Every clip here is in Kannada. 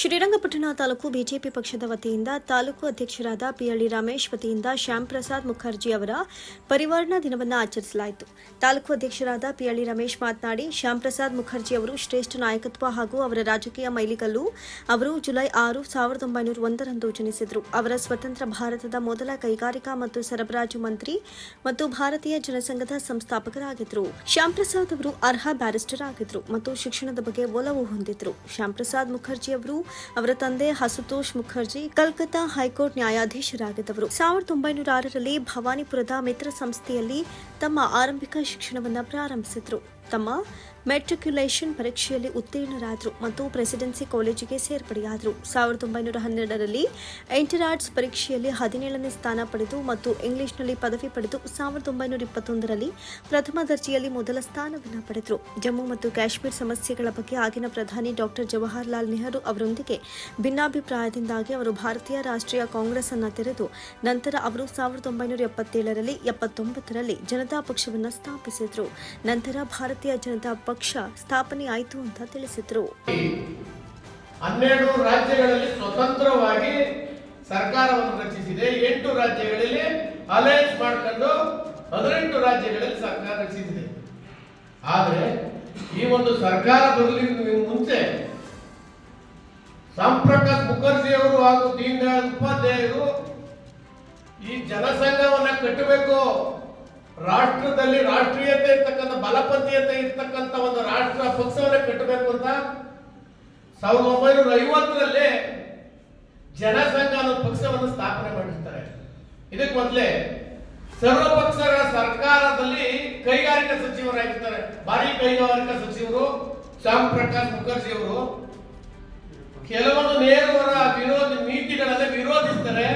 ಶ್ರೀರಂಗಪಟ್ಟಣ ತಾಲೂಕು ಬಿಜೆಪಿ ಪಕ್ಷದ ವತಿಯಿಂದ ತಾಲೂಕು ಅಧ್ಯಕ್ಷರಾದ ಪಿಹಳ್ಳಿ ರಮೇಶ್, ವತಿಯಿಂದ ಶ್ಯಾಮ್ ಪ್ರಸಾದ್ ಮುಖರ್ಜಿ ಅವರ ಪರಿವರ್ಣ ದಿನವನ್ನು ಆಚರಿಸಲಾಯಿತು. ತಾಲೂಕು ಅಧ್ಯಕ್ಷರಾದ ಪಿಹಳ್ಳಿ ರಮೇಶ್ ಮಾತನಾಡಿ ಶ್ಯಾಮ್ ಪ್ರಸಾದ್ ಮುಖರ್ಜಿ ಅವರು ಶ್ರೇಷ್ಠ ನಾಯಕತ್ವ ಹಾಗೂ ಅವರ ರಾಜಕೀಯ ಮೈಲಿಗಲ್ಲು ಅವರು ಜುಲೈ ಆರು, ಸಾವಿರದ ಒಂಬೈನೂರ ಒಂದರಂದು ಜನಿಸಿದರು. ಅವರ ಸ್ವತಂತ್ರ ಭಾರತದ ಮೊದಲ ಕೈಗಾರಿಕಾ ಮತ್ತು ಸರಬರಾಜು ಮಂತ್ರಿ ಮತ್ತು ಭಾರತೀಯ ಜನಸಂಘದ ಸಂಸ್ಥಾಪಕರಾಗಿದ್ದರು ಶ್ಯಾಮ್ ಪ್ರಸಾದ್ ಅವರು ಅರ್ಹ ಬ್ಯಾರಿಸ್ಟರ್ ಆಗಿದ್ರು ಮತ್ತು ಶಿಕ್ಷಣದ ಬಗ್ಗೆ ಒಲವು ಹೊಂದಿದ್ರು. ಶ್ಯಾಮ್ ಪ್ರಸಾದ್ ಮುಖರ್ಜಿ ಅವರು ಅವರ ತಂದೆ ಹಸುತೋಷ್ ಮುಖರ್ಜಿ ಕಲ್ಕತ್ತಾ ಹೈಕೋರ್ಟ್ ನ್ಯಾಯಾಧೀಶರಾಗಿದ್ದವರು. ಸಾವಿರದ ಒಂಬೈನೂರ ಆರರಲ್ಲಿ ಭವಾನಿಪುರದ ಮಿತ್ರ ಸಂಸ್ಥೆಯಲ್ಲಿ ತಮ್ಮ ಆರಂಭಿಕ ಶಿಕ್ಷಣವನ್ನು ಪ್ರಾರಂಭಿಸಿದ್ರು. ತಮ್ಮ ಮೆಟ್ರಿಕ್ಯುಲೇಷನ್ ಪರೀಕ್ಷೆಯಲ್ಲಿ ಉತ್ತೀರ್ಣರಾದರು ಮತ್ತು ಪ್ರೆಸಿಡೆನ್ಸಿ ಕಾಲೇಜಿಗೆ ಸೇರ್ಪಡೆಯಾದರು. ಸಾವಿರದ ಒಂಬೈನೂರ ಹನ್ನೆರಡರಲ್ಲಿ ಎಂಟರಾರ್ಡ್ಸ್ ಪರೀಕ್ಷೆಯಲ್ಲಿ ಹದಿನೇಳನೇ ಸ್ಥಾನ ಪಡೆದು ಮತ್ತು ಇಂಗ್ಲಿಷ್ನಲ್ಲಿ ಪದವಿ ಪಡೆದು ಸಾವಿರದ ಒಂಬೈನೂರ ಇಪ್ಪತ್ತೊಂದರಲ್ಲಿ ಪ್ರಥಮ ದರ್ಜೆಯಲ್ಲಿ ಮೊದಲ ಸ್ಥಾನವನ್ನು ಪಡೆದರು. ಜಮ್ಮು ಮತ್ತು ಕಾಶ್ಮೀರ ಸಮಸ್ಯೆಗಳ ಬಗ್ಗೆ ಆಗಿನ ಪ್ರಧಾನಿ ಡಾಕ್ಟರ್ ಜವಾಹರ್ಲಾಲ್ ನೆಹರು ಅವರೊಂದಿಗೆ ಭಿನ್ನಾಭಿಪ್ರಾಯದಿಂದಾಗಿ ಅವರು ಭಾರತೀಯ ರಾಷ್ಟ್ರೀಯ ಕಾಂಗ್ರೆಸ್ ಅನ್ನು ತೆರೆದು ನಂತರ ಅವರು ಸಾವಿರದ ಒಂಬೈನೂರ ಎಪ್ಪತ್ತೇಳರಲ್ಲಿ ಎಪ್ಪತ್ತೊಂಬತ್ತರಲ್ಲಿ ಜನತಾ ಪಕ್ಷವನ್ನು ಸ್ಥಾಪಿಸಿದ್ರು. ನಂತರ ಭಾರತೀಯ ಜನತಾ ಪಕ್ಷ ಸ್ಥಾಪನೆ ಆಯಿತು ಅಂತ ತಿಳಿಸಿದ್ರು. ಹನ್ನೆರಡು ರಾಜ್ಯಗಳಲ್ಲಿ ಸ್ವತಂತ್ರವಾಗಿ ಸರ್ಕಾರವನ್ನು ರಚಿಸಿದೆ. ಎಂಟು ರಾಜ್ಯಗಳಲ್ಲಿ ಅಲಯನ್ಸ್ ಮಾಡಿಕೊಂಡು ಹದಿನೆಂಟು ರಾಜ್ಯಗಳಲ್ಲಿ ಸರ್ಕಾರ ರಚಿಸಿದೆ. ಆದರೆ ಈ ಒಂದು ಸರ್ಕಾರ ಬರಲಿಕ್ಕೆ ಮುಂಚೆ ರಾಮ್ ಪ್ರಕಾಶ್ ಮುಖರ್ಜಿ ಅವರು ಹಾಗೂ ದೀನ್ ದಯಾಳ್ ಉಪಾಧ್ಯಾಯರು ಈ ಜನಸಂಘವನ್ನ ಕಟ್ಟಬೇಕು. ರಾಷ್ಟ್ರದಲ್ಲಿ ರಾಷ್ಟ್ರೀಯತೆ ಇರ್ತಕ್ಕಂಥ ಬಲಪಂಥೀಯತೆ ಇರ್ತಕ್ಕಂಥ ಒಂದು ರಾಷ್ಟ್ರ ಪಕ್ಷವನ್ನೇ ಕಟ್ಟಬೇಕು ಅಂತ ಸಾವಿರದ ಒಂಬೈನೂರ ಐವತ್ತರಲ್ಲಿ ಜನಸಂಘ ಅನ್ನೋ ಪಕ್ಷವನ್ನು ಸ್ಥಾಪನೆ ಮಾಡಿರ್ತಾರೆ. ಇದಕ್ಕೆ ಮೊದಲೇ ಸರ್ವಪಕ್ಷಗಳ ಸರ್ಕಾರದಲ್ಲಿ ಕೈಗಾರಿಕಾ ಸಚಿವರಾಗಿರ್ತಾರೆ. ಭಾರಿ ಕೈಗಾರಿಕಾ ಸಚಿವರು ಶ್ಯಾಮ್ ಪ್ರಕಾಶ್ ಮುಖರ್ಜಿ ಅವರು. ಕೆಲವೊಂದು ನೇರವರ ವಿರೋಧಿ ನೀತಿಗಳನ್ನ ವಿರೋಧಿಸ್ತಾರೆ.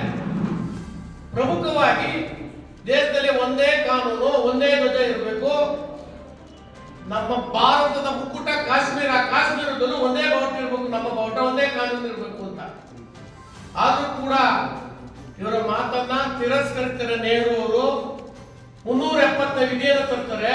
ಪ್ರಮುಖವಾಗಿ ದೇಶದಲ್ಲಿ ಒಂದೇ ಕಾನೂನು, ಒಂದೇ ಧ್ವಜ ಇರಬೇಕು. ನಮ್ಮ ಭಾರತದ ಮುಕ್ಕುಟ ಕಾಶ್ಮೀರ, ಕಾಶ್ಮೀರದಲ್ಲೂ ಒಂದೇ ಬಾವುಟ ಇರಬೇಕು, ನಮ್ಮ ಬಾವುಟ ಒಂದೇ ಕಾನೂನು ಇರಬೇಕು ಅಂತ. ಆದ್ರೂ ಕೂಡ ಇವರ ಮಾತನ್ನ ತಿರಸ್ಕರಿಸ್ತಾರೆ ನೆಹರು ಅವರು ಮುನ್ನೂರ ಎಪ್ಪತ್ತ ವಿಧಿಯನ್ನು ತರ್ತಾರೆ,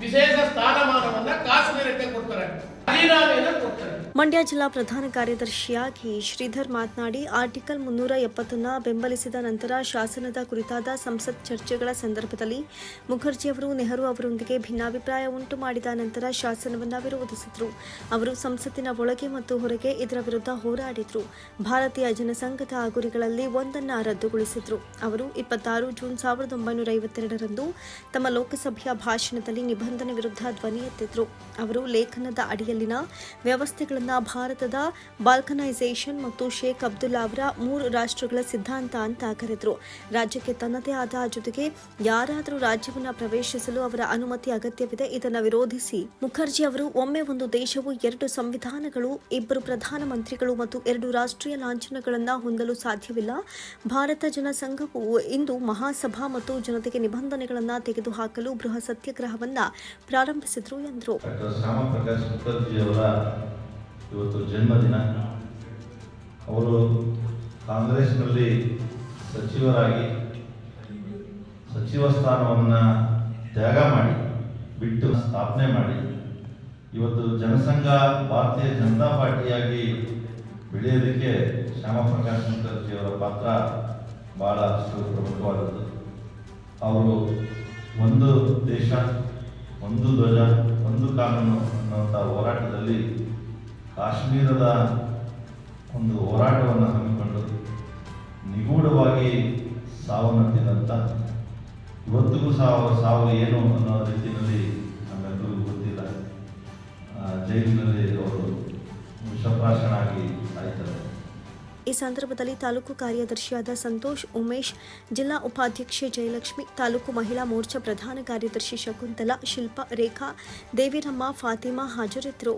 ವಿಶೇಷ ಸ್ಥಾನಮಾನವನ್ನ ಕಾಶ್ಮೀರಕ್ಕೆ ಕೊಡ್ತಾರೆ. ರಾಜೀನಾಮೆಯನ್ನು ಕೊಡ್ತಾರೆ. ಮಂಡ್ಯ ಜಿಲ್ಲಾ ಪ್ರಧಾನ ಕಾರ್ಯದರ್ಶಿಯಾಗಿ ಶ್ರೀಧರ್ ಮಾತನಾಡಿ, ಆರ್ಟಿಕಲ್ ಮುನ್ನೂರ ಎಪ್ಪತ್ತನ್ನ ಬೆಂಬಲಿಸಿದ ನಂತರ ಶಾಸನದ ಕುರಿತಾದ ಸಂಸತ್ ಚರ್ಚೆಗಳ ಸಂದರ್ಭದಲ್ಲಿ ಮುಖರ್ಜಿ ಅವರು, ನೆಹರು ಅವರೊಂದಿಗೆ ಭಿನ್ನಾಭಿಪ್ರಾಯ ಉಂಟು ಮಾಡಿದ ನಂತರ ಶಾಸನವನ್ನು ವಿರೋಧಿಸಿದರು. ಅವರು ಸಂಸತ್ತಿನ ಒಳಗೆ ಮತ್ತು ಹೊರಗೆ ಇದರ ವಿರುದ್ಧ ಹೋರಾಡಿದರು. ಭಾರತೀಯ ಜನಸಂಘದ ಗುರಿಗಳಲ್ಲಿ ಒಂದನ್ನು ರದ್ದುಗೊಳಿಸಿದರು. ಅವರು ಇಪ್ಪತ್ತಾರು ಜೂನ್ ಸಾವಿರದ ಒಂಬೈನೂರ ಐವತ್ತೆರಡರಂದು ತಮ್ಮ ಲೋಕಸಭೆಯ ಭಾಷಣದಲ್ಲಿ ನಿಬಂಧನೆ ವಿರುದ್ಧ ಧ್ವನಿ ಎತ್ತಿದ್ರು. ಅವರು ಲೇಖನದ ಅಡಿಯಲ್ಲಿನ ವ್ಯವಸ್ಥೆಗಳನ್ನು ಭಾರತದ ಬಾಲ್ಕನೈಸೇಷನ್ ಮತ್ತು ಶೇಖ್ ಅಬ್ದುಲ್ಲಾ ಅವರ ಮೂರು ರಾಷ್ಟ್ರಗಳ ಸಿದ್ಧಾಂತ ಅಂತ ಕರೆದರು. ರಾಜ್ಯಕ್ಕೆ ತನ್ನದೇ ಆದ ಜೊತೆಗೆ ಯಾರಾದರೂ ರಾಜ್ಯವನ್ನು ಪ್ರವೇಶಿಸಲು ಅವರ ಅನುಮತಿ ಅಗತ್ಯವಿದೆ, ಇದನ್ನು ವಿರೋಧಿಸಿ ಮುಖರ್ಜಿ ಅವರು ಒಮ್ಮೆ ಒಂದು ದೇಶವು ಎರಡು ಸಂವಿಧಾನಗಳು, ಇಬ್ಬರು ಪ್ರಧಾನಮಂತ್ರಿಗಳು ಮತ್ತು ಎರಡು ರಾಷ್ಟ್ರೀಯ ಲಾಂಛನಗಳನ್ನು ಹೊಂದಲು ಸಾಧ್ಯವಿಲ್ಲ. ಭಾರತ ಜನಸಂಘವು ಇಂದು ಮಹಾಸಭಾ ಮತ್ತು ಜನತೆಗೆ ನಿಬಂಧನೆಗಳನ್ನು ತೆಗೆದುಹಾಕಲು ಬೃಹತ್ ಸತ್ಯಾಗ್ರಹವನ್ನು ಪ್ರಾರಂಭಿಸಿದರು ಎಂದರು. ಇವತ್ತು ಜನ್ಮದಿನ. ಅವರು ಕಾಂಗ್ರೆಸ್ನಲ್ಲಿ ಸಚಿವರಾಗಿ ಸಚಿವ ಸ್ಥಾನವನ್ನು ತ್ಯಾಗ ಮಾಡಿ, ಬಿಟ್ಟು ಸ್ಥಾಪನೆ ಮಾಡಿ, ಇವತ್ತು ಜನಸಂಘ ಭಾರತೀಯ ಜನತಾ ಪಾರ್ಟಿಯಾಗಿ ಬೆಳೆಯೋದಕ್ಕೆ ಶ್ಯಾಮ ಪ್ರಕಾಶ್ ಮುಖರ್ಜಿ ಅವರ ಪಾತ್ರ ಬಹಳಷ್ಟು ಪ್ರಮುಖವಾದದ್ದು. ಅವರು ಒಂದು ದೇಶ, ಒಂದು ಧ್ವಜ, ಒಂದು ಕಾನೂನು ಅನ್ನುವಂಥ ಹೋರಾಟದಲ್ಲಿ ಕಾಶ್ಮೀರದ ಒಂದು ಹೋರಾಟವನ್ನು ಹಮ್ಮಿಕೊಂಡು ನಿಗೂಢವಾಗಿ ಸಾವನ್ನಪ್ಪಿದಂಥ ಇವತ್ತಿಗೂ ಸಾವು ಸಾವು ಏನು ಅನ್ನೋ ರೀತಿಯಲ್ಲಿ ನಮ್ಮೆಲ್ಲರಿಗೂ ಗೊತ್ತಿಲ್ಲ. ಜೈಲಿನಲ್ಲಿ ಅವರು ವಿಷಪ್ರಾಶನಾಗಿ ಸಾಯ್ತಾರೆ. ಈ ಸಂದರ್ಭದಲ್ಲಿ ತಾಲೂಕು ಕಾರ್ಯದರ್ಶಿಯಾದ ಸಂತೋಷ್, ಉಮೇಶ್, ಜಿಲ್ಲಾ ಉಪಾಧ್ಯಕ್ಷೆ ಜಯಲಕ್ಷ್ಮಿ, ತಾಲೂಕು ಮಹಿಳಾ ಮೋರ್ಚಾ ಪ್ರಧಾನ ಕಾರ್ಯದರ್ಶಿ ಶಕುಂತಲಾ, ಶಿಲ್ಪಾ, ರೇಖಾ, ದೇವಿರಮ್ಮ, ಫಾತಿಮಾ ಹಾಜರಿದ್ದರು.